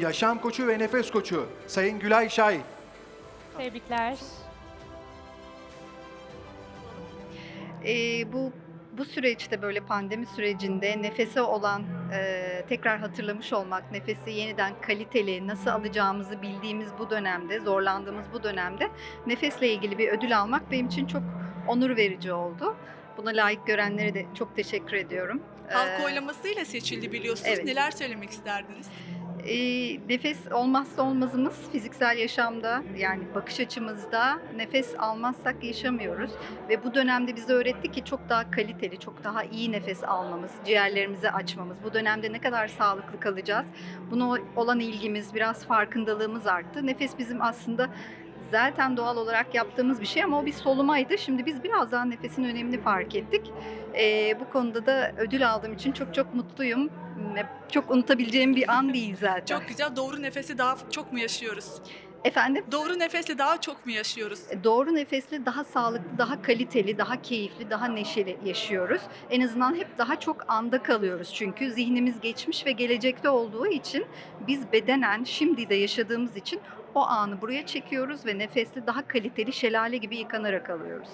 yaşam koçu ve nefes koçu Sayın Gülay Şahin. Tebrikler. Ee, bu bu süreçte böyle pandemi sürecinde nefese olan e, tekrar hatırlamış olmak, nefesi yeniden kaliteli nasıl alacağımızı bildiğimiz bu dönemde, zorlandığımız bu dönemde nefesle ilgili bir ödül almak benim için çok onur verici oldu. Buna layık görenlere de çok teşekkür ediyorum. Halk Ee, oylamasıyla seçildi biliyorsunuz. evet. Neler söylemek isterdiniz? E, nefes olmazsa olmazımız fiziksel yaşamda yani bakış açımızda nefes almazsak yaşamıyoruz ve bu dönemde bize öğretti ki çok daha kaliteli, çok daha iyi nefes almamız, ciğerlerimizi açmamız. Bu dönemde ne kadar sağlıklı kalacağız? Buna olan ilgimiz, biraz farkındalığımız arttı. Nefes bizim aslında zaten doğal olarak yaptığımız bir şey ama o bir solumaydı. Şimdi biz biraz daha nefesin önemini fark ettik. Ee, bu konuda da ödül aldığım için çok çok mutluyum. Çok unutabileceğim bir an değil zaten. Çok güzel. Doğru nefesi daha çok mu yaşıyoruz? Efendim? Doğru nefesle daha çok mu yaşıyoruz? E, Doğru nefesle daha sağlıklı, daha kaliteli, daha keyifli, daha neşeli yaşıyoruz. En azından hep daha çok anda kalıyoruz çünkü zihnimiz geçmiş ve gelecekte olduğu için biz bedenen şimdi de yaşadığımız için o anı buraya çekiyoruz ve nefesle daha kaliteli şelale gibi yıkanarak alıyoruz.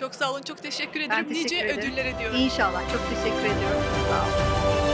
Çok sağ olun. Çok teşekkür ederim. teşekkür nice ederim. ödüllere diyorum. İnşallah. Çok teşekkür ediyorum. Sağ olun.